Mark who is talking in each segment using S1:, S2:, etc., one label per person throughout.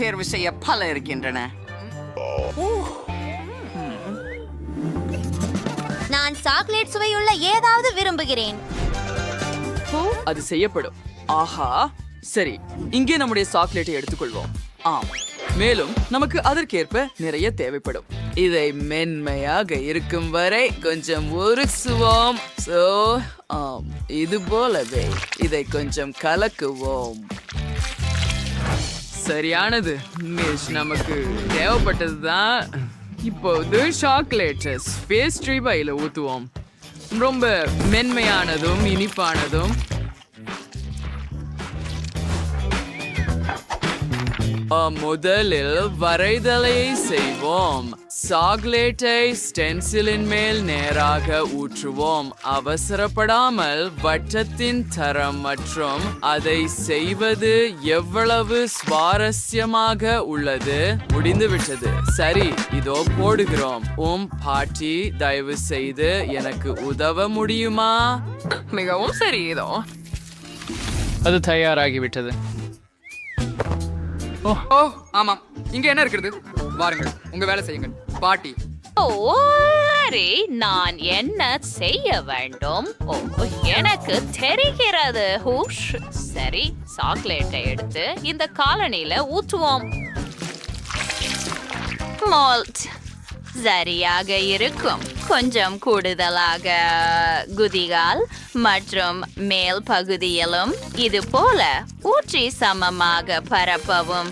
S1: தேர்வு செய்ய பல இருக்கின்றன.
S2: நான் சாக்லேட் சுவையுள்ள ஏதாவது விரும்புகிறேன்.
S3: அது செய்யப்படும். ஆஹா சரி இங்கே நம்முடைய சாக்லேட்டை எடுத்துக்கொள்வோம். ஆம் மேலும் நமக்கு அதற்கேற்ப நிறைய தேவைப்படும். இதை மென்மையாக இருக்கும் வரை கொஞ்சம் உருசுவோம் சோ ஆம் இது போலவே இதை கொஞ்சம் கலக்குவோம். சரியானது. மிஸ் நமக்கு தேவைப்பட்டது தான் இப்போது சாக்லேட்ஸ் பேஸ்ட்ரி பையில் ஊற்றுவோம் ரொம்ப மென்மையானதும் இனிப்பானதும். முதலில் வரைதலை செய்வோம். சாக்லேட்டை ஸ்டென்சிலின் மேல் நேராக ஊற்றுவோம். அவசரப்படாமல் வட்டத்தின் தரம் மற்றும் அதை செய்வது எவ்வளவு சுவாரஸ்யமாக உள்ளது? முடிந்துவிட்டது. சரி இதோ போடுகிறோம். உம் பாட்டி தயவு செய்து எனக்கு உதவ முடியுமா?
S4: மிகவும் சரி இதோ. அது தயாராகிவிட்டது.
S5: ஓ ஆமாம். இங்க என்ன இருக்கிறது? வாருங்கள் உங்க வேலை செய்யுங்கள். பாட்டி.
S6: ஓரே நான் என்ன செய்ய வேண்டும்? ஓ எனக்கு தெரிகிறது. ஹூஷ். சரி சாக்லேட்டை எடுத்து இந்த காலனில ஊற்றுவோம் மால்ட் சரியாக இருக்கும். கொஞ்சம் கூடுதலாக குதிகால் மற்றும் மேல் பகுதியிலும் இது போல ஊற்றி சமமாக பரப்பவும்.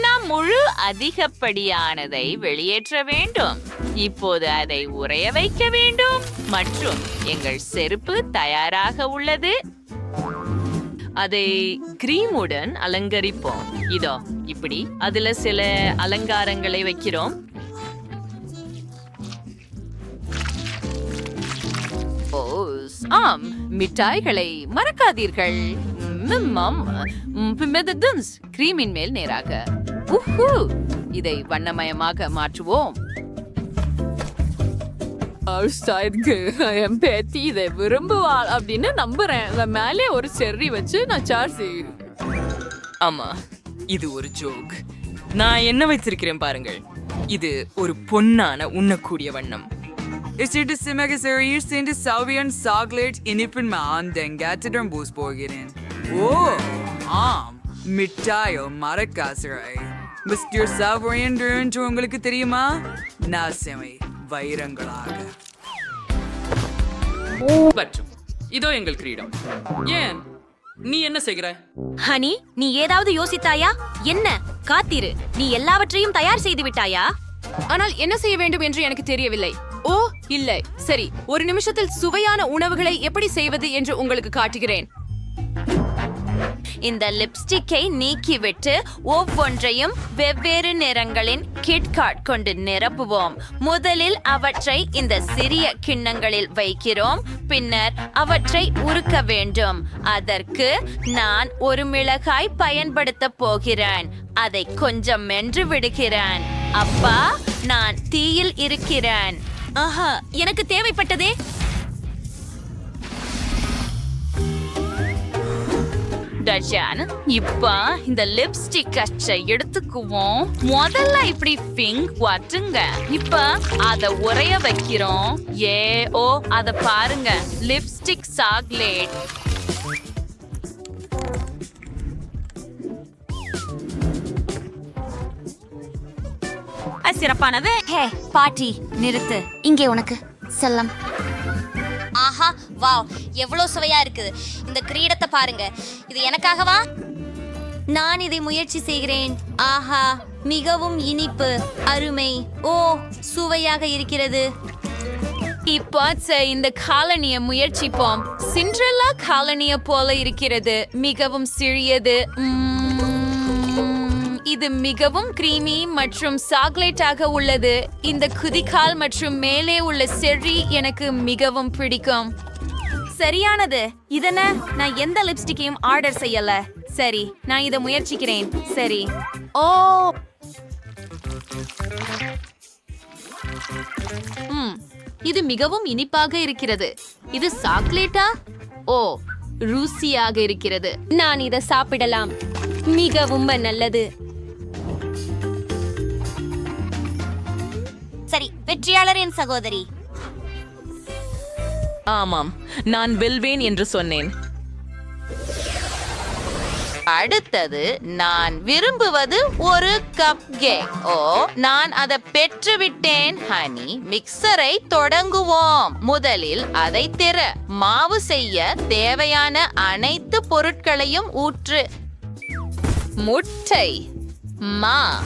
S6: நாம் முழு அதிகப்படியானதை வெளியேற்ற வேண்டும். இப்போது அதை உறைய வைக்க வேண்டும். மற்றும் எங்கள் செருப்பு தயாராக உள்ளது. அதை கிரீமுடன் அலங்கரிப்போம் இதோ இப்படி அதுல சில அலங்காரங்களை வைக்கிறோம் ஓ ஆம் மிட்டாய்களை மறக்காதீர்கள் கிரீமின் மேல் நேராக இதை வண்ணமயமாக மாற்றுவோம்
S4: என் பேத்தி இதை விரும்புவாள் அப்படின்னு நம்புறேன். இவன் மேலே ஒரு செர்ரி வச்சு நான் சார்ஜ்
S3: ஆமா இது ஒரு ஜோக் நான் என்ன வைத்திருக்கிறேன் பாருங்கள். இது ஒரு பொன்னான உண்ணக்கூடிய வண்ணம். இசிட்டு சிமக செறியில் சென்று சௌவியன் சாக்லேட் இனிப்பின் மாந்தெங்காத்திடம் பூஸ் போகிறேன். ஓ ஆம். மிட்டாயோ மரக்காசரை மிஸ்டர் என்று உங்களுக்கு தெரியுமா? நாசமை. வைரங்களாக. மற்றும் இதோ எங்கள் கிரீடம். ஏன்? நீ என்ன செய்கிற?
S2: ஹனி நீ ஏதாவது யோசித்தாயா? என்ன? காத்திரு. நீ எல்லாவற்றையும் தயார் செய்து விட்டாயா?
S7: ஆனால் என்ன செய்ய வேண்டும் என்று எனக்கு தெரியவில்லை. ஓ இல்லை. சரி ஒரு நிமிஷத்தில் சுவையான உணவுகளை எப்படி செய்வது என்று உங்களுக்கு காட்டுகிறேன்.
S6: இந்த லிப்ஸ்டிக்கை நீக்கிவிட்டு ஒவ்வொன்றையும் வெவ்வேறு நிறங்களின் கிட்காட் கொண்டு நிரப்புவோம். முதலில் அவற்றை இந்த சிறிய கிண்ணங்களில் வைக்கிறோம். பின்னர் அவற்றை உருக்க வேண்டும். அதற்கு நான் ஒரு மிளகாய் பயன்படுத்த போகிறேன். அதை கொஞ்சம் மென்று விடுகிறேன். அப்பா நான் தீயில் இருக்கிறேன்.
S2: ஆஹா எனக்கு தேவைப்பட்டதே.
S6: டஜான் இப்ப இந்த லிப்ஸ்டிக் அச்சை எடுத்துக்குவோம். முதல்ல இப்படி பிங்க் வட்டுங்க. இப்ப அத உறைய வைக்கிறோம். ஏ ஓ அத பாருங்க. லிப்ஸ்டிக் சாக்லேட்
S2: சிறப்பானது. ஹே பாட்டி நிறுத்து. இங்கே உனக்கு. செல்லம். ஆஹா வா எவ்வளோ சுவையா இருக்குது. இந்த கிரீடத்தை பாருங்க. இது எனக்காகவா? நான் இதை முயற்சி செய்கிறேன். ஆஹா மிகவும் இனிப்பு அருமை. ஓ சுவையாக இருக்கிறது.
S6: இப்போ இந்த காலனிய முயற்சிப்போம். சிண்ட்ரெல்லா காலனிய போல இருக்கிறது. மிகவும் சிறியது. இது மிகவும் கிரீமி மற்றும் சாக்லேட்டாக உள்ளது. இந்த குதிகால் மற்றும் மேலே உள்ள செர்ரி எனக்கு மிகவும் பிடிக்கும்.
S2: சரியானது. இதென்ன? நான் எந்த லிப்ஸ்டிக்கையும் ஆர்டர் செய்யல. சரி நான் இதை முயற்சிக்கிறேன். சரி. ஓ!
S6: ம் இது மிகவும் இனிப்பாக இருக்கிறது. இது சாக்லேட்டா? ஓ
S8: ருசியாக இருக்கிறது. நான் இதை சாப்பிடலாம். மிகவும் நல்லது.
S9: சரி வெற்றியாளரின் சகோதரி.
S6: ஆமாம் நான் வெல்வேன் என்று சொன்னேன். அடுத்தது நான் விரும்புவது ஒரு கப் கேக் ஓ நான் அதை பெற்றுவிட்டேன் ஹனி மிக்சரை தொடங்குவோம். முதலில் அதை திற. மாவு செய்ய தேவையான அனைத்து பொருட்களையும் ஊற்று. முட்டை மா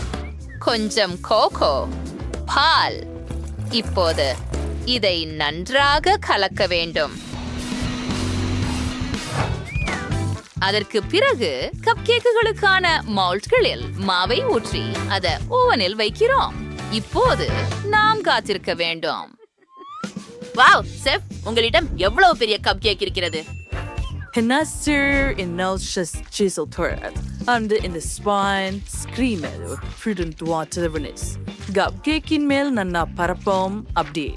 S6: கொஞ்சம் கோகோ பால். இப்போது இதை நன்றாக கலக்க வேண்டும் அதற்கு பிறகு கப் கேக்குகளுக்கான மவுல்ட்களில் மாவை ஊற்றி அதை ஓவனில் வைக்கிறோம் இப்போது நாம் காத்திருக்க வேண்டும் வாவ் செஃப் உங்களிடம் எவ்வளவு பெரிய கப் கேக் இருக்கிறது
S3: Hanaster in Nelshas Chisel Turret, under in the spine, screamer, prudent water venice. Gab in mail nana parapom abdi.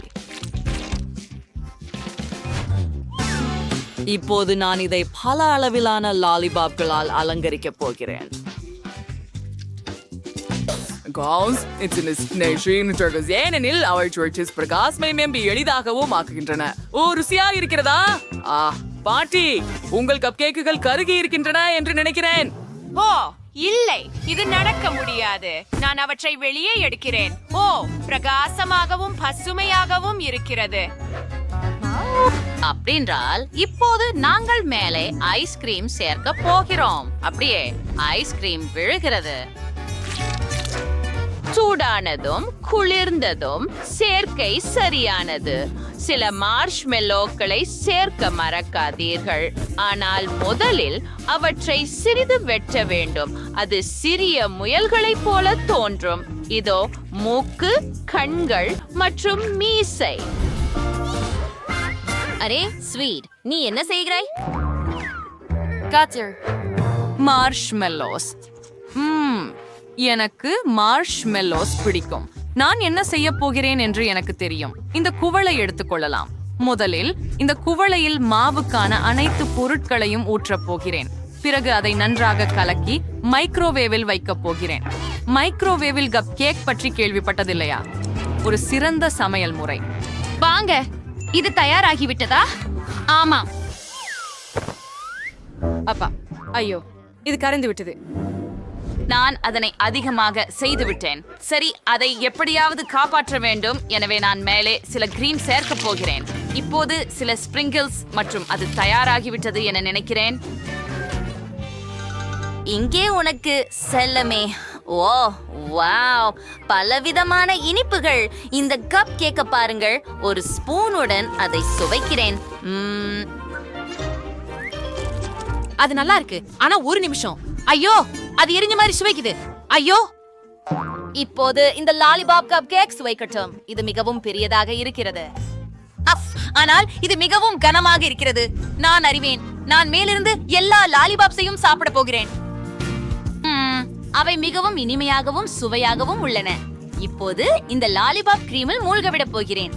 S3: இப்போது நான் இதை பல அளவிலான லாலிபாப்களால் அலங்கரிக்கப் போகிறேன்.
S10: This nation Turkers ஏனெனில் அவள் சுழற்சிஸ் பிரகாசமயம் எளிதாகவும் ஆக்குகின்றன ஓ ருசியா இருக்கிறதா ஆ பாட்டி உங்கள் கப் கேக்குகள் கருகி இருக்கின்றன என்று நினைக்கிறேன்
S11: ஓ இல்லை இது நடக்க முடியாது நான் அவற்றை வெளியே எடுக்கிறேன் ஓ பிரகாசமாகவும் பசுமையாகவும் இருக்கிறது
S6: அப்படின்றால் இப்போது நாங்கள் மேலே ஐஸ்கிரீம் சேர்க்க போகிறோம். அப்படியே ஐஸ்கிரீம் விழுகிறது. சூடானதும் குளிர்ந்ததும் சேர்க்கை சரியானது. சில மார்ஷ்மெல்லோக்களை சேர்க்க மறக்காதீர்கள். ஆனால் முதலில் அவற்றை சிறிது வெட்ட வேண்டும். அது சிறிய முயல்களைப் போல தோன்றும். இதோ மூக்கு கண்கள் மற்றும் மீசை.
S9: அரே ஸ்வீட் நீ என்ன செய்கிறாய்?
S10: மார்ஷ்மெல்லோஸ் ம் எனக்கு மார்ஷ்மெல்லோஸ் பிடிக்கும். நான் என்ன செய்ய போகிறேன் என்று எனக்கு தெரியும். இந்த குவளை எடுத்துக்கொள்ளலாம் முதலில் இந்த குவளையில் மாவுக்கான அனைத்து பொருட்களையும் ஊற்றப் போகிறேன். பிறகு அதை நன்றாக கலக்கி மைக்ரோவேவில் வைக்கப் போகிறேன். மைக்ரோவேவில் கப் கேக் பற்றி கேள்விப்பட்டதில்லையா? ஒரு சிறந்த சமையல் முறை.
S8: வாங்க இது தயாராகிவிட்டதா? ஆமாம்
S11: அப்பா ஐயோ இது கறந்து விட்டது.
S6: நான் அதனை அதிகமாக செய்து விட்டேன். சரி அதை எப்படியாவது காப்பாற்ற வேண்டும். எனவே நான் மேலே சில கிரீம் சேர்க்க போகிறேன். இப்போது சில ஸ்பிரிங்கிள்ஸ் மற்றும் அது தயாராகிவிட்டது என நினைக்கிறேன்.
S9: இங்கே உனக்கு செல்லமே. Oh wow. பலவிதமான இனிப்புகள். இந்த கப் கேக்க பாருங்கள். ஒரு ஸ்பூனுடன் அதை சுவைக்கிறேன்.
S11: அது நல்லா இருக்கு. ஆனா ஒரு நிமிஷம். ஐயோ அது எரிஞ்ச மாதிரி சுவைக்குது. ஐயோ.
S9: இப்போது இந்த லாலிபாப் கப் கேக் சுவைக்கட்டும். இது மிகவும் பெரியதாக இருக்கிறது. அஃப், ஆனால் இது மிகவும் கனமாக இருக்கிறது. நான் அறிவேன். நான் மேலிருந்து எல்லா லாலிபாப்ஸையும் சாப்பிட போகிறேன். அவை மிகவும் இனிமையாகவும் சுவையாகவும் உள்ளன. இப்போது இந்த லாலிபாப் கிரீமில் மூழ்க போகிறேன்.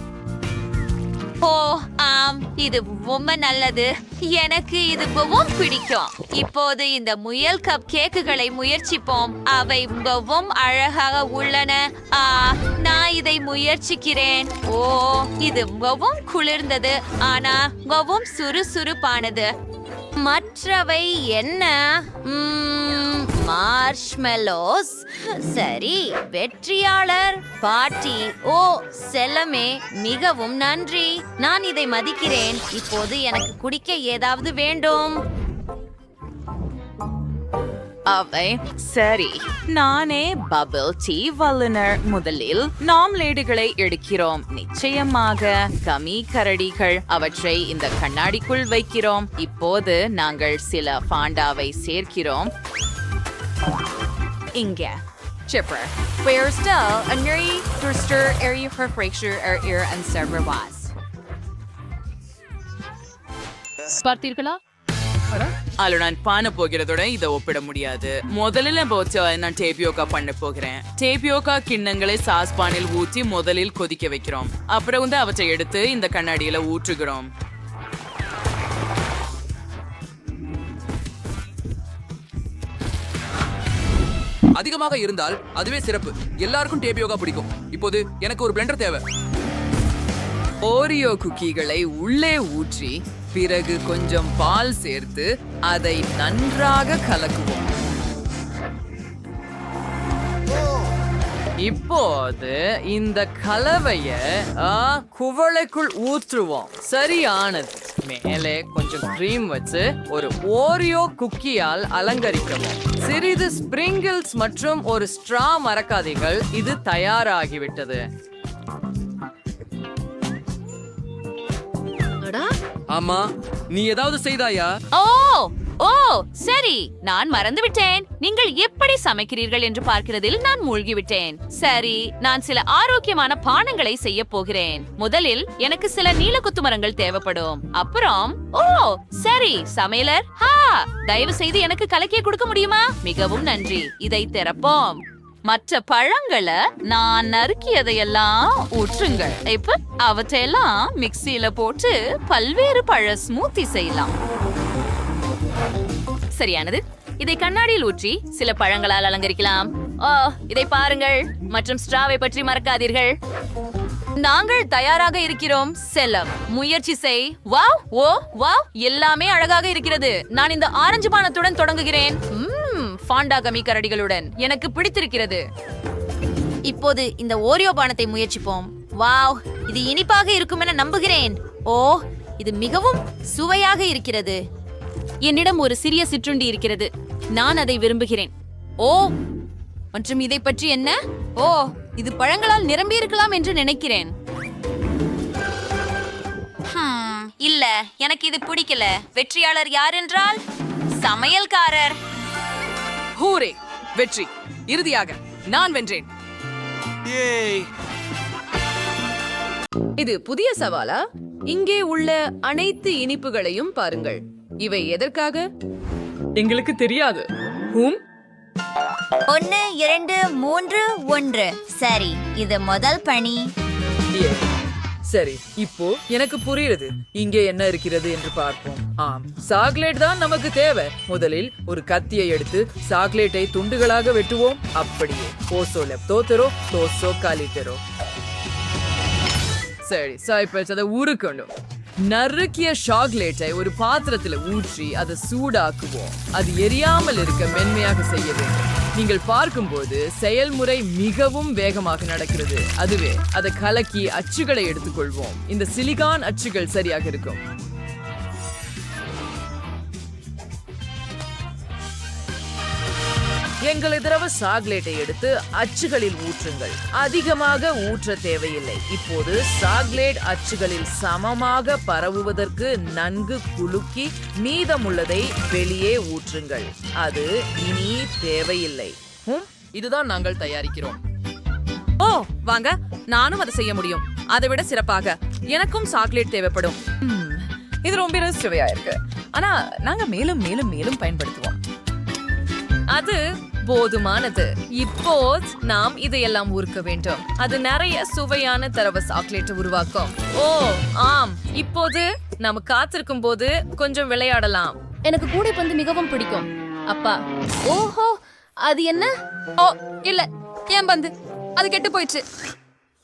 S9: ஓ ஆம் இது ரொம்ப நல்லது. எனக்கு இது மிகவும் பிடிக்கும். இப்போது இந்த முயல் கப் கேக்குகளை முயற்சிப்போம். அவை மிகவும் அழகாக உள்ளன. ஆ நான் இதை முயற்சிக்கிறேன். ஓ இது மிகவும் குளிர்ந்தது. ஆனா மிகவும் சுறுசுறுப்பானது. மற்றவை என்ன? மார்ஷ்மெலோஸ் சரி வெற்றியாளர். பாட்டி ஓ செல்லமே மிகவும் நன்றி. நான் இதை மதிக்கிறேன். இப்போது எனக்கு குடிக்க ஏதாவது வேண்டும்?
S6: அவை. சரி நானே பபிள் டீ வல்லுனர் முதலில் நாம்லேடுகளை எடுக்கிறோம். நிச்சயமாக கமி கரடிகள் அவற்றை இந்த கண்ணாடிக்குள் வைக்கிறோம். இப்போது நாங்கள் சில பாண்டாவை சேர்க்கிறோம். இங்க
S11: Chipper. Where still, a nuri, durster, area for fracture, or ear and server was.
S10: பார்த்தீர்களா?
S3: அதுல பண்ண போகிறதோட இதை ஒப்பிட முடியாது. முதல்ல நான் டேபியோக்கா பண்ண போகிறேன். டேபியோகா கிண்ணங்களை சாஸ் பானில் ஊற்றி முதலில் கொதிக்க வைக்கிறோம். அப்புறம் வந்து அவற்றை எடுத்து இந்த கண்ணாடியில ஊற்றுகிறோம்.
S5: அதிகமாக இருந்தால் அதுவே சிறப்பு. எல்லாருக்கும் டேபியோகா பிடிக்கும். இப்போது எனக்கு ஒரு பிளெண்டர் தேவை.
S12: ஓரியோ குக்கீகளை உள்ளே ஊற்றி பிறகு கொஞ்சம் பால் சேர்த்து அதை நன்றாக கலக்குவோம். இப்போது இந்த கலவைய குவளைக்குள் ஊற்றுவோம். சரியானது. மேலே கொஞ்சம் கிரீம் வச்சு ஒரு ஓரியோ குக்கியால் அலங்கரிக்கவும். சிறிது ஸ்பிரிங்கிள்ஸ் மற்றும் ஒரு ஸ்ட்ரா மறக்காதீர்கள். இது தயாராகிவிட்டது.
S13: ஆமா நீ ஏதாவது செய்தாயா?
S6: ஓ ஓ சரி நான் மறந்துவிட்டேன் நீங்கள் எப்படி சமைக்கிறீர்கள் என்று பார்க்கிறதில் நான் மூழ்கிவிட்டேன். சரி நான் சில ஆரோக்கியமான பானங்களை செய்ய போகிறேன். முதலில் எனக்கு சில நீலக்குத்து மரங்கள் தேவைப்படும். அப்புறம் ஓ சரி சமையலர் ஹா தயவு செய்து எனக்கு கலக்கிய கொடுக்க முடியுமா? மிகவும் நன்றி இதை திறப்போம். மற்ற பழங்களை நான் நறுக்கியதையெல்லாம் ஊற்றுங்கள். இப்ப அவற்றையெல்லாம் மிக்சியில போட்டு பல்வேறு பழ ஸ்மூத்தி செய்யலாம். சரியானது. இதை கண்ணாடியில் ஊற்றி சில பழங்களால் அலங்கரிக்கலாம். ஓ இதை பாருங்கள். மற்றும் ஸ்ட்ராவை பற்றி மறக்காதீர்கள். நாங்கள் தயாராக இருக்கிறோம். செல்லம். முயற்சி செய். வாவ் ஓ வாவ் எல்லாமே அழகாக இருக்கிறது. நான் இந்த ஆரஞ்சு பானத்துடன் தொடங்குகிறேன். ம்ம், ஃபாண்டா கமி கரடிகளுடன் எனக்கு பிடித்திருக்கிறது.
S14: இப்போது இந்த ஓரியோ பானத்தை முயற்சிப்போம். வாவ் இது இனிப்பாக இருக்கும் என நம்புகிறேன். ஓ இது மிகவும் சுவையாக இருக்கிறது.
S6: என்னிடம் ஒரு சிறிய சிற்றுண்டி இருக்கிறது. நான் அதை விரும்புகிறேன்.
S14: ஓ மற்றும் இதை பற்றி என்ன? ஓ இது பழங்களால் நிரம்பி இருக்கலாம் என்று நினைக்கிறேன். இல்ல எனக்கு இது பிடிக்கல. வெற்றியாளர் யார் என்றால் சமையல்காரர்.
S12: ஹூரே வெற்றி. இறுதியாக நான் வென்றேன்.
S15: இது புதிய சவாலா? இங்கே உள்ள அனைத்து இனிப்புகளையும் பாருங்கள். இவை எதற்காக?
S12: எங்களுக்கு தெரியாது. ஹூம்?
S14: ஒன்னு இரண்டு மூன்று ஒன்று. சரி இது முதல் பணி.
S3: சரி இப்போ எனக்கு புரியுது. இங்கே என்ன இருக்கிறது என்று பார்ப்போம். ஆம் சாக்லேட் தான் நமக்கு தேவை. முதலில் ஒரு கத்தியை எடுத்து சாக்லேட்டை துண்டுகளாக வெட்டுவோம். அப்படியே. ஓசோ லெப்தோத்தரோ தோசோ காலித்தரோ சரி சாய்ப்பல்ஸ் அதை உருக்கணும். நறுக்கிய சாக்லேட்டை ஒரு பாத்திரத்துல ஊற்றி அதை சூடாக்குவோம். அது எரியாமல் இருக்க மென்மையாக செய்ய வேண்டும். நீங்கள் பார்க்கும்போது செயல்முறை மிகவும் வேகமாக நடக்கிறது. அதுவே அதை கலக்கி அச்சுகளை எடுத்துக்கொள்வோம். இந்த சிலிகான் அச்சுகள் சரியாக இருக்கும். எங்களை தடவை சாக்லேட்டை எடுத்து அச்சுகளில் ஊற்றுங்கள். அதிகமாக ஊற்ற தேவையில்லை. இப்போது சாக்லேட் அச்சுகளில் சமமாக பரவுவதற்கு நன்கு குலுக்கி மீதமுள்ளதை வெளியே ஊற்றுங்கள். அது இனி தேவையில்லை. ஹும், இதுதான் நாங்கள் தயாரிக்கிறோம்.
S12: ஓ வாங்க நானும் அதை செய்ய முடியும். அதை விட சிறப்பாக. எனக்கும் சாக்லேட் தேவைப்படும். இது ரொம்ப சுவையா இருக்கு ஆனா நாங்க மேலும் மேலும் மேலும் பயன்படுத்துவோம். அது போதுமானது. இப்போ நாம் இதையெல்லாம் ஊர்க்க வேண்டும். அது நிறைய சுவையான தரவ சாக்லேட் உருவாக்கும். ஓ ஆம். இப்போது நாம காத்திருக்கும் போது கொஞ்சம் விளையாடலாம்.
S6: எனக்கு கூடைப்பந்து மிகவும் பிடிக்கும். அப்பா. ஓஹோ அது என்ன?
S16: ஓ இல்ல. ஏன் பந்து? அது கெட்டு போயிடுச்சு.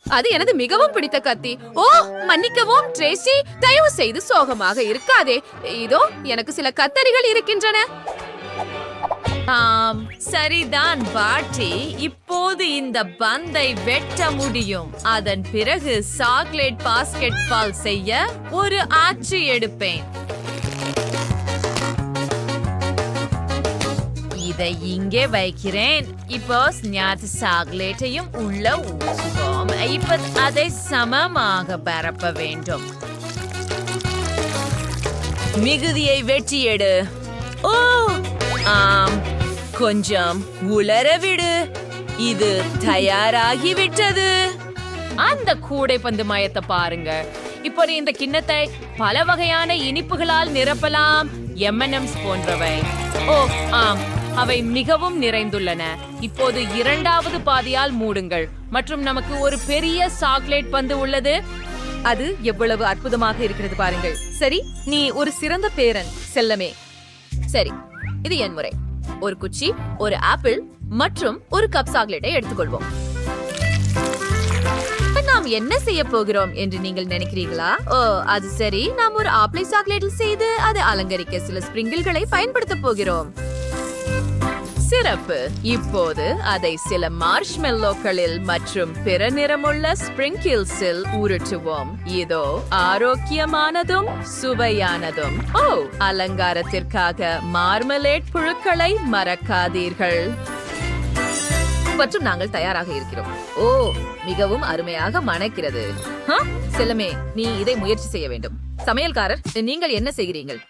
S16: அது எனது மிகவும் பிடித்த கத்தி. ஓ மன்னிக்கவும் ட்ரேசி. தயவு செய்து சோகமாக இருக்காதே. இதோ எனக்கு சில கத்தரிகள் இருக்கின்றன.
S6: ஆம் சரிதான் பாட்டி. இப்போது இந்த பந்தை வெட்ட முடியும். அதன் பிறகு சாக்லேட் பாஸ்கெட் பால் செய்ய ஒரு ஆட்சி எடுப்பேன். இதை இங்கே வைக்கிறேன். இப்போ ஸ்ஞாத் சாக்லேட்டையும் உள்ள ஊற்றுவோம் இப்ப அதை சமமாக பரப்ப வேண்டும். மிகுதியை வெட்டி எடு. ஓ ஆம் கொஞ்சம் உலர விடு. இது தயாராகி விட்டது
S16: அந்த கூடைப்பந்து மயத்தை பாருங்க. இப்போ நீ இந்த கிண்ணத்தை பல வகையான இனிப்புகளால் நிரப்பலாம். எம்என்எம்ஸ் போன்றவை. ஓ ஆம் அவை மிகவும் நிறைந்துள்ளன. இப்போது இரண்டாவது பாதியால் மூடுங்கள். மற்றும் நமக்கு ஒரு பெரிய சாக்லேட் பந்து உள்ளது.
S15: அது எவ்வளவு அற்புதமாக இருக்கிறது பாருங்கள். சரி நீ ஒரு சிறந்த பேரன் செல்லமே. சரி இது என் முறை. ஒரு குச்சி ஒரு ஆப்பிள்
S6: மற்றும் ஒரு கப் சாக்லேட்டை எடுத்துக்கொள்வோம். நாம் என்ன செய்ய போகிறோம் என்று நீங்கள் நினைக்கிறீர்களா? ஓ அது சரி. நாம் ஒரு ஆப்பிளை சாக்லேட்டில் செய்து அதை அலங்கரிக்க சில ஸ்பிரிங்கிள்களை பயன்படுத்த போகிறோம். சிறப்பு. இப்போது அதை சில மார்ஷ்மெல்லோக்களில் மற்றும் பிற நிறமுள்ள ஸ்பிரிங்கிள்ஸில் உருட்டுவோம். இதோ ஆரோக்கியமானதும் சுவையானதும். ஓ அலங்காரத்திற்காக மார்மலேட் புழுக்களை மறக்காதீர்கள். மற்றும் நாங்கள் தயாராக இருக்கிறோம். ஓ மிகவும் அருமையாக மணக்கிறது. செல்லமே நீ இதை முயற்சி செய்ய வேண்டும். சமையல்காரர் நீங்கள் என்ன செய்கிறீர்கள்?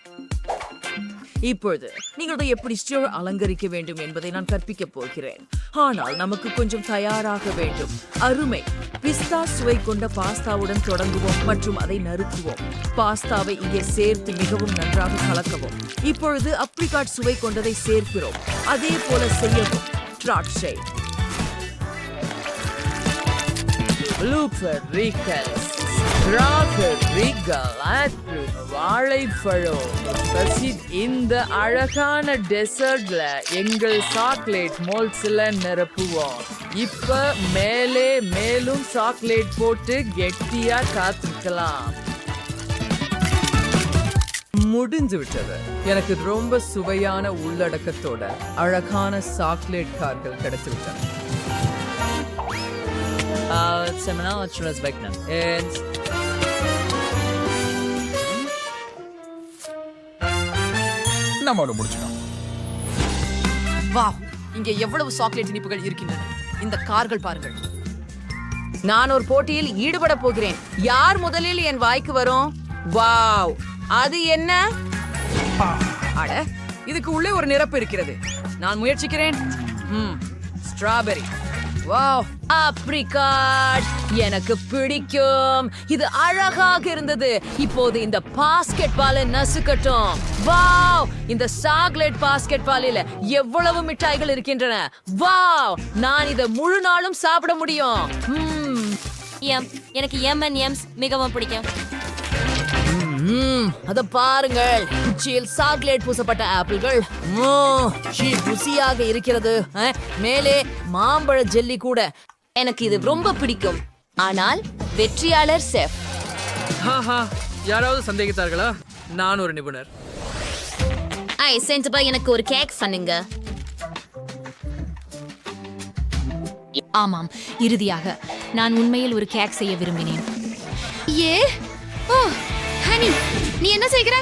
S3: இப்பொழுது நீங்கள் எப்படி ஸ்டோர் அலங்கரிக்க வேண்டும் என்பதை நான் கற்பிக்கப் போகிறேன். ஆனால் நமக்கு கொஞ்சம் தயாராக வேண்டும். அருமை. பிஸ்தா சுவை கொண்ட பாஸ்தாவுடன் தொடங்குவோம் மற்றும் அதை நறுக்குவோம். பாஸ்தாவை இங்கே சேர்த்து மிகவும் நன்றாக கலக்கவும். இப்பொழுது அப்ரிகாட் சுவை கொண்டதை சேர்க்கிறோம். அதே போல செய்யவும் திராட்சை. லூப்பர் ரீக்கல்ஸ் வாழைப்பழம் ரசீத் இந்த அழகான டெசர்ட்ல எங்கள் சாக்லேட் மோல்ஸ்ல நிரப்புவோம். இப்ப மேலே மேலும் சாக்லேட் போட்டு கெட்டியா காத்துக்கலாம் முடிஞ்சு விட்டது. எனக்கு ரொம்ப சுவையான உள்ளடக்கத்தோட அழகான சாக்லேட் கார்கள் கிடைச்சு விட்டன செமனா வைக்கணும்
S5: நம்மளோட முடிச்சிடும்
S4: வாவ் இங்கே எவ்வளவு சாக்லேட் இனிப்புகள் இருக்கின்றன. இந்த கார்கள் பாருங்கள்.
S6: நான் ஒரு போட்டியில் ஈடுபட போகிறேன். யார் முதலில் என் வாய்க்கு வரும்? வாவ் அது என்ன?
S3: அட இதுக்கு உள்ளே ஒரு நிரப்பு இருக்கிறது. நான் முயற்சிக்கிறேன். ஸ்ட்ராபெரி வாவ்
S6: எனக்கு பிடிக்கும். இது அழகாக இருந்தது. இப்போது இந்த பாஸ்கெட் பாலை நசுக்கட்டும். வாவ் இந்த சாக்லேட் பாஸ்கெட் பாலில எவ்வளவு மிட்டாய்கள் இருக்கின்றன. வாவ் நான் இதை முழு நாளும் சாப்பிட முடியும்.
S2: எம். எனக்கு எம் அண்ட் எம்ஸ் மிகவும் பிடிக்கும்.
S6: அத பாருங்கள். உச்சியில் சாக்லேட் பூசப்பட்ட ஆப்பிள்கள். ருசியாக இருக்கிறது. மேலே மாம்பழ ஜெல்லி கூட.
S2: எனக்கு இது ரொம்ப பிடிக்கும். ஆனால் வெற்றியாளர் செஃப்.
S3: யாராவது சந்தேகித்தார்களா? நான் ஒரு நிபுணர்.
S2: ஐ சென்ட்பா எனக்கு ஒரு கேக் பண்ணுங்க.
S17: ஆமாம் இறுதியாக. நான் உண்மையில் ஒரு கேக் செய்ய விரும்பினேன்.
S2: ஏ நீ என்ன செய்கிற?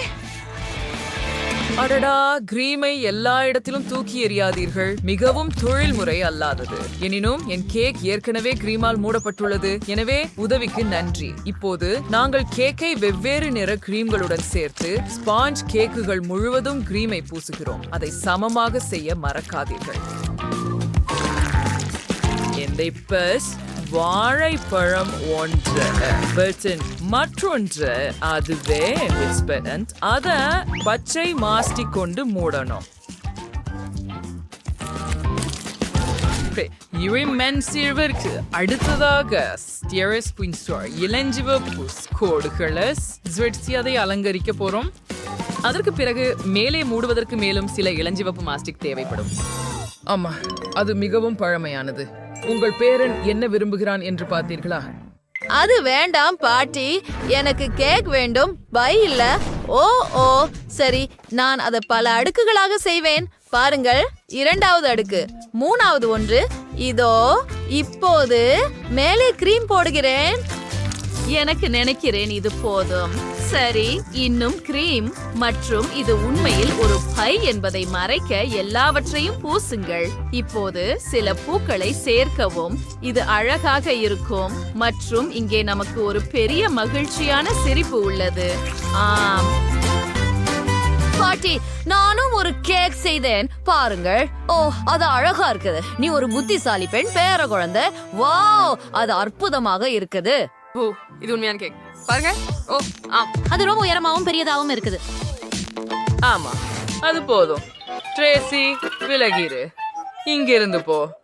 S3: அடடா கிரீமை எல்லா இடத்திலும் தூக்கி எறியாதீர்கள். மிகவும் தொழில்முறை அல்லாதது. எனினும் என் கேக் ஏற்கனவே கிரீமால் மூடப்பட்டுள்ளது. எனவே உதவிக்கு நன்றி. இப்போது நாங்கள் கேக்கை வெவ்வேறு நிற கிரீம்களுடன் சேர்த்து ஸ்பாஞ்ச் கேக்குகள் முழுவதும் கிரீமை பூசுகிறோம். அதை சமமாக செய்ய மறக்காதீர்கள். எந்த பஸ்? வாழைப்பழம் ஒன்று பட்டன் மற்றொன்று அதுவே விஸ்பரண்ட் அத பச்சை மாஸ்டி கொண்டு மூடணும். இவை மென் சிறுவருக்கு அடுத்ததாக ஸ்டியரஸ் பின்ஸ்டோர் இளஞ்சிவப்பு கோடுகளை ஸ்வெட்சி அதை அலங்கரிக்க போறோம். அதற்கு பிறகு மேலே மூடுவதற்கு மேலும் சில இளஞ்சிவப்பு மாஸ்டிக் தேவைப்படும். ஆமா அது மிகவும் பழமையானது. உங்கள் பேரன் என்ன விரும்புகிறான் என்று பார்த்தீர்களா?
S6: அது வேண்டாம் பாட்டி. எனக்கு கேக் வேண்டும். பை இல்ல. ஓ ஓ. சரி நான் அதை பல அடுக்குகளாக செய்வேன். பாருங்கள் இரண்டாவது அடுக்கு. மூணாவது ஒன்று. இதோ இப்போது மேலே கிரீம் போடுகிறேன். எனக்கு நினைக்கிறேன் இது போதும். சரி இன்னும் கிரீம் மற்றும் இது உண்மையில் ஒரு பை என்பதை மறைக்க எல்லாவற்றையும் பூசுங்கள். இப்போது சில பூக்களை சேர்க்கவும். இது அழகாக இருக்கும். மற்றும் இங்கே நமக்கு ஒரு பெரிய மகிழ்ச்சியான சிரிப்பு உள்ளது. ஆம். பாட்டி நானும் ஒரு கேக் செய்தேன். பாருங்கள். ஓ அது அழகா இருக்குது. நீ ஒரு புத்திசாலி பெண் பேர குழந்தை வாவ் அது அற்புதமாக இருக்குது.
S4: ஓ இது உண்மையான கேக் பாருங்க. ஓ ஆம்.
S2: அது ரொம்ப உயரமாவும் பெரியதாகவும் இருக்குது.
S3: ஆமா. அது போதும். ட்ரேசி விலகிரு. இங்கிருந்து போ.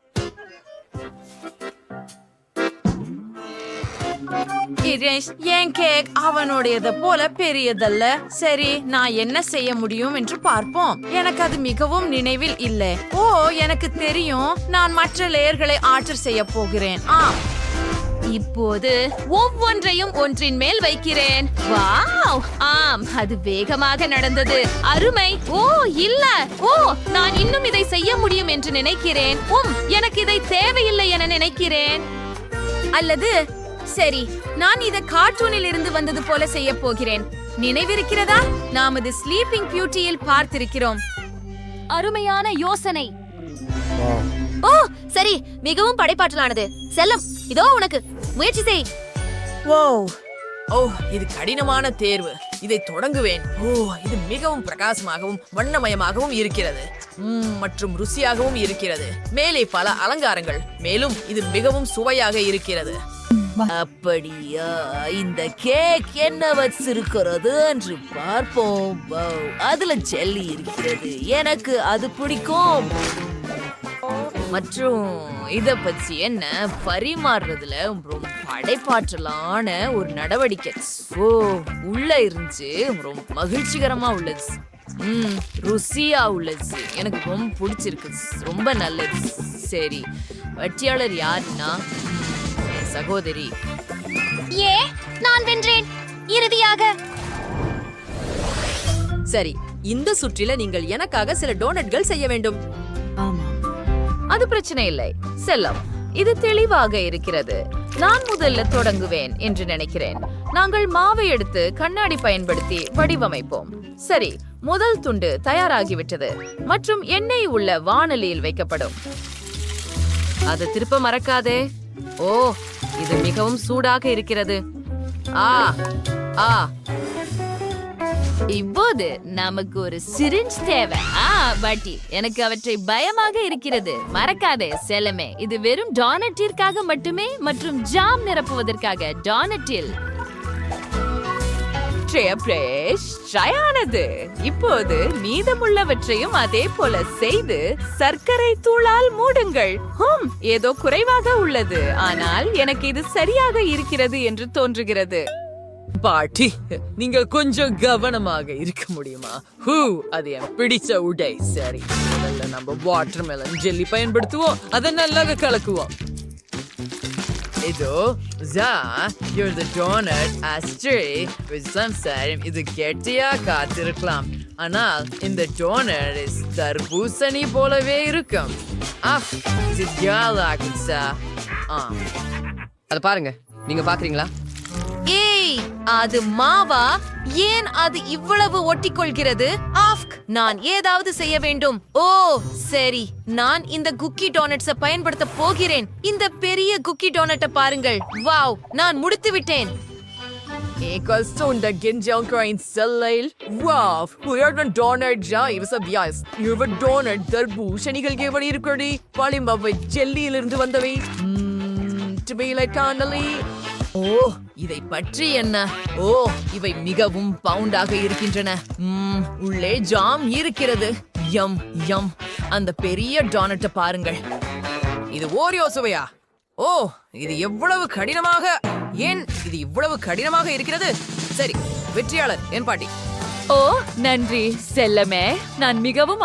S6: கிரேஷ் என் கேக் அவனுடையத போல பெரியதல்ல. சரி நான் என்ன செய்ய முடியும் என்று பார்ப்போம். எனக்கு அது மிகவும் நினைவில் இல்லை. ஓ எனக்கு தெரியும். நான் மற்ற லேயர்களை ஆர்டர் செய்ய போகிறேன். ஆ
S18: இப்போது ஒவ்வொன்றையும் ஒன்றின் மேல் வைக்கிறேன். வாவ்! ஆம் அது வேகமாக நடந்தது. அருமை! ஓ இல்ல! ஓ நான் இன்னும் இதை செய்ய முடியும் என்று நினைக்கிறேன். உம் எனக்கு இதை தேவையில்லை என நினைக்கிறேன்.
S6: அல்லது சரி நான் இத கார்ட்டூனில் இருந்து வந்தது போல செய்ய போகிறேன். நினைவிருக்கிறதா? நாம் இது ஸ்லீப்பிங் பியூட்டியில் பார்த்திருக்கிறோம்.
S19: அருமையான யோசனை. ஓ சரி மிகவும் படைப்பாற்றலானது. செல்லம் இதோ உனக்கு. முயற்சி செய்.
S3: ஓ ஓ இது கடினமான தேர்வு. இதை தொடங்குவேன். ஓ இது மிகவும் பிரகாசமாகவும் வண்ணமயமாகவும் இருக்கிறது. ம், மற்றும் ருசியாகவும் இருக்கிறது. மேலே பல அலங்காரங்கள். மேலும் இது மிகவும் சுவையாக இருக்கிறது. அப்படியா? இந்த கேக் என்ன வச்சிருக்கிறது என்று பார்ப்போம். அதுல ஜெல்லி இருக்கிறது. எனக்கு அது பிடிக்கும். மற்றும் இத பத்தி என்ன பரிமாறுறதுல ரொம்ப படைப்பாற்றலான ஒரு நடவடிக்கை. ஓ உள்ள இருந்துச்சு ரொம்ப மகிழ்ச்சிகரமா உள்ளது. ம் ருசியா உள்ளது. எனக்கு ரொம்ப பிடிச்சிருக்கு. ரொம்ப நல்லது. சரி வட்டியாளர் யாருன்னா? என் சகோதரி.
S19: ஏ நான் வென்றேன். இறுதியாக.
S6: சரி இந்த சுற்றில நீங்கள் எனக்காக சில டோனட்கள் செய்ய வேண்டும். அது பிரச்சனை இல்லை. செல்லம் இது தெளிவாக இருக்கிறது. நான் முதல்ல தொடங்குவேன் என்று நினைக்கிறேன். நாங்கள் மாவை எடுத்து கண்ணாடி பயன்படுத்தி வடிவமைப்போம். சரி முதல் துண்டு தயாராகிவிட்டது. மற்றும் எண்ணெய் உள்ள வானொலியில் வைக்கப்படும். அது திருப்ப மறக்காதே. ஓ இது மிகவும் சூடாக இருக்கிறது. ஆ ஆ.
S18: இப்போது நமக்கு ஒரு சிரிஞ்ச் தேவை. ஆ பாட்டி எனக்கு அவற்றை பயமாக இருக்கிறது. மறக்காதே செல்லமே. இது வெறும் டானட்டிற்காக மட்டுமே மற்றும் ஜாம் நிரப்புவதற்காக. டானட்டில்
S6: பிரேஷ் ட்ரையானது இப்போது மீதமுள்ளவற்றையும் அதே போல செய்து சர்க்கரை தூளால் மூடுங்கள். ஹம் ஏதோ குறைவாக உள்ளது. ஆனால் எனக்கு இது சரியாக இருக்கிறது என்று தோன்றுகிறது.
S3: பாட்டி நீங்க கொஞ்சம் கவனமாக இருக்க முடியுமா? ஹூ அது என் பிடிச்ச உடை. சரி முதல்ல நம்ம வாட்டர் மெலன் ஜெல்லி பயன்படுத்துவோம் அதை நல்லா கலக்குவோம். இதோ ஜா you're the donut astray with சம்சாரம் இது கெட்டியா காத்திருக்கலாம். ஆனால் இந்த டோனட் இஸ் தர்பூசணி போலவே இருக்கும். ஆஃப் இது ஜாலாகும் ஆ.
S20: அதை பாருங்க நீங்க பாக்குறீங்களா?
S6: அது மாவா? ஏன் அது இவ்வளவு ஒட்டிக்கொள்கிறது? ஆஃப்க் நான் ஏதாவது செய்ய வேண்டும். ஓ சரி. நான் இந்த குக்கி டோனட்ஸ பயன்படுத்த போகிறேன். இந்த பெரிய குக்கி டோனட்டை பாருங்கள். வாவ் நான் முடித்து விட்டேன்.
S3: Ekostunda ginjalkrain sellail. Wow, weird donut ja இவச Beas இவ donut தர்பூசணிகள் எப்படி இருக்கிறது பாலிம்பாவை ஜெல்லியிலிருந்து வந்தவை. டுபீலை காண்டலி ஓ இதை பற்றி என்ன? ஓ இவை மிகவும் பவுண்டாக இருக்கின்றன. உள்ளே ஜாம் இருக்கிறது. Yum yum. அந்த பெரிய டோனட்டை பாருங்கள். இது ஓரியோ சுவையா? ஓ இது எவ்வளவு கடினமாக? ஏன் இது இவ்வளவு கடினமாக இருக்கிறது? சரி வெற்றியாளர் என் பாட்டி.
S6: ஓ நன்றி செல்லமே. நான் மிகவும்